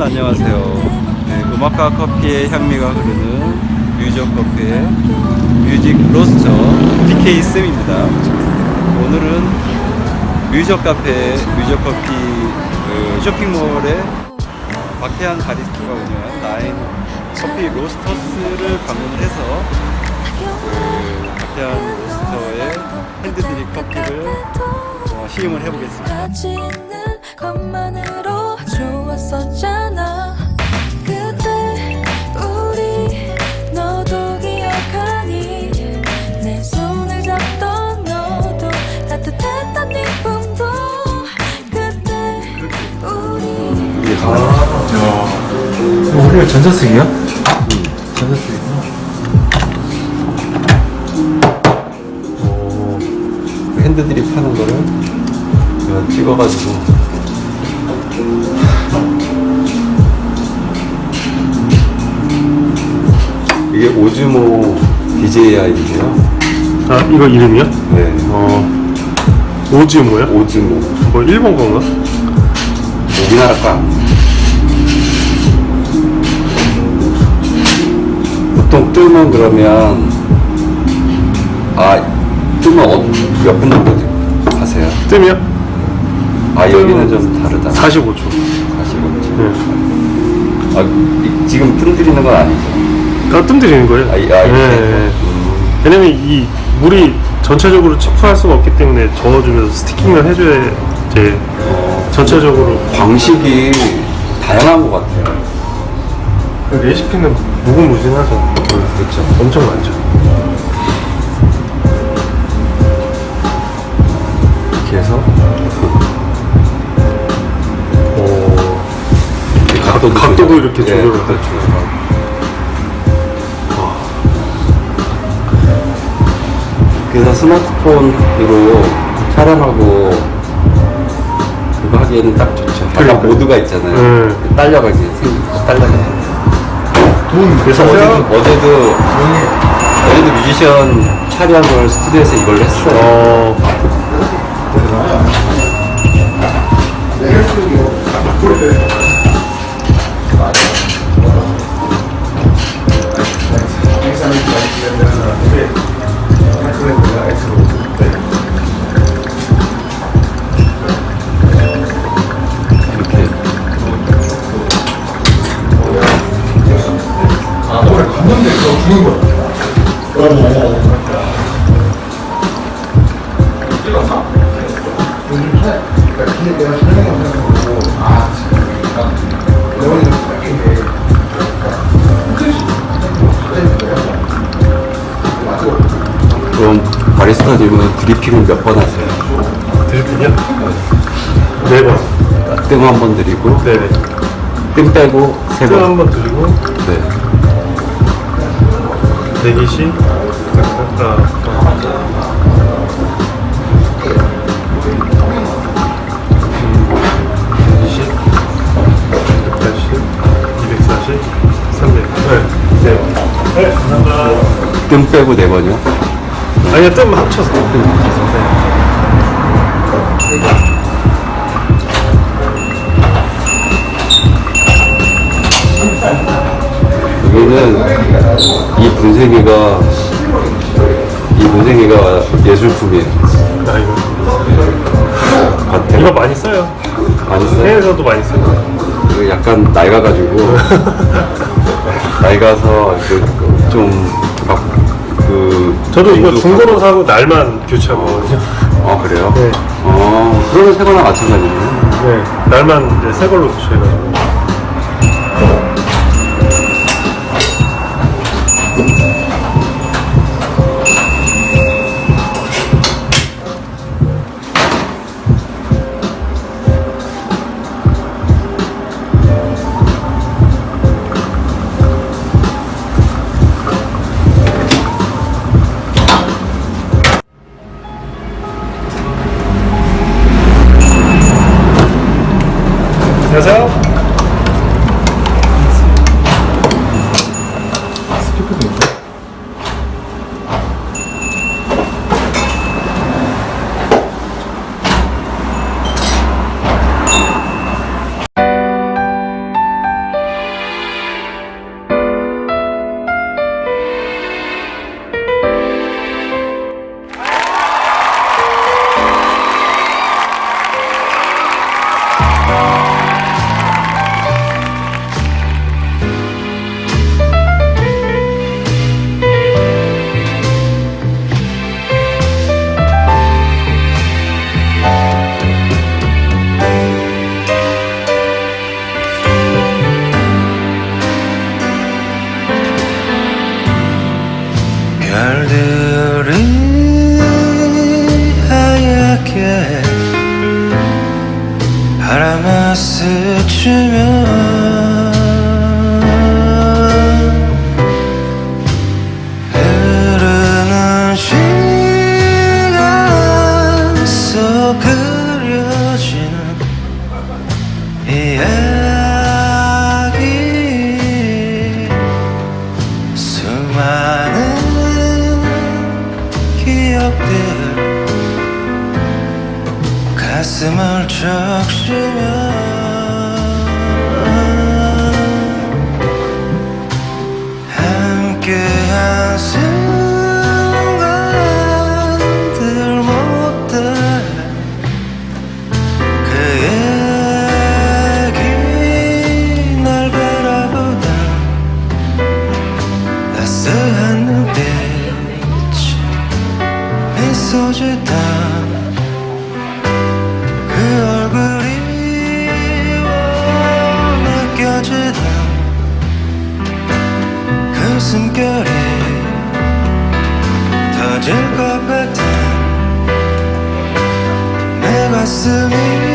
안녕하세요. 네, 음악과 커피의 향미가 흐르는 뮤직 커피의 뮤직 로스터 DK 쌤입니다. 오늘은 뮤직 카페 뮤직 커피 그 쇼핑몰에 박태환 바리스타가 운영한 나인 커피 로스터스를 방문을 해서 그 박태환 로스터의 핸드드립 커피를 어, 시음을 해보겠습니다. 어, 우리가 전자색이야? 전자색이구나. 그 핸드드립 하는 거를 제가 찍어가지고 이게 오즈모 DJI인데요. 아, 이거 이름이야? 네, 어, 오지 뭐야? 오즈모 뭐, 일본 건가? 우리나라 거 보통 뜨면 그러면 아 뜨면 어, 몇분 정도 하세요? 뜸이야? 아 여기는 좀 다르다. 45초. 45초. 네. 아, 이- 지금 뜸 들이는 건 아니죠? 아, 뜸 들이는 거예요? 아, 이- 아, 이렇게? 네. 왜냐면 이 물이 전체적으로 침투할 수가 없기 때문에 저어주면서 스티킹을 해줘야 이제 전체적으로 방식이 다양한 것 같아요. 그 레시피는 무궁무진하죠. 그렇죠. 엄청 많죠. 이렇게 해서 오, 각도도, 각도도 이렇게 네, 조절을 각도 하죠. 조절하고. 그래서 스마트폰으로 촬영하고 그거 하기에는 딱 좋죠. 아까 그러니까요. 모드가 있잖아요. 네. 딸려가게 생기고 딸려가 게. 그래서 어제도, 어제 어제도 어제도 뮤지션 촬영한 걸 스튜디오에서 이걸로 했어요. 어, 그럼 바리스타님은 드리핑을 몇 번 하세요? 드리핑이요? 네 번. 뜸 한 번 드리고 네네. 뜸 빼고 세뜸 번. 한번 드리고, 네. 대기시, 아, 대기시, 180, 240, 300. 네, 네 번. 네, 감사합니다. 뜸 빼고 네 번이요? 아니요, 뜸 합쳐서. 여기는 이 분쇄기가 이 분쇄기가 예술품이에요. 아, 이거. 이거 많이 써요. 많이 써요. 해외에서도 많이 써요. 이거 약간 낡아가지고 낡아서 좀막그 저도 이거 중고로 사고 날만 교체하거든요. 아 그래요? 네. 어 그러면 새거나 마찬가지네요. 네, 날만 이제 새 걸로 교체해가지고. 기억들 가슴을 적시면 짓다. 그 얼굴이 느껴지던 그 숨결이 터질 것 같아. 내 가슴이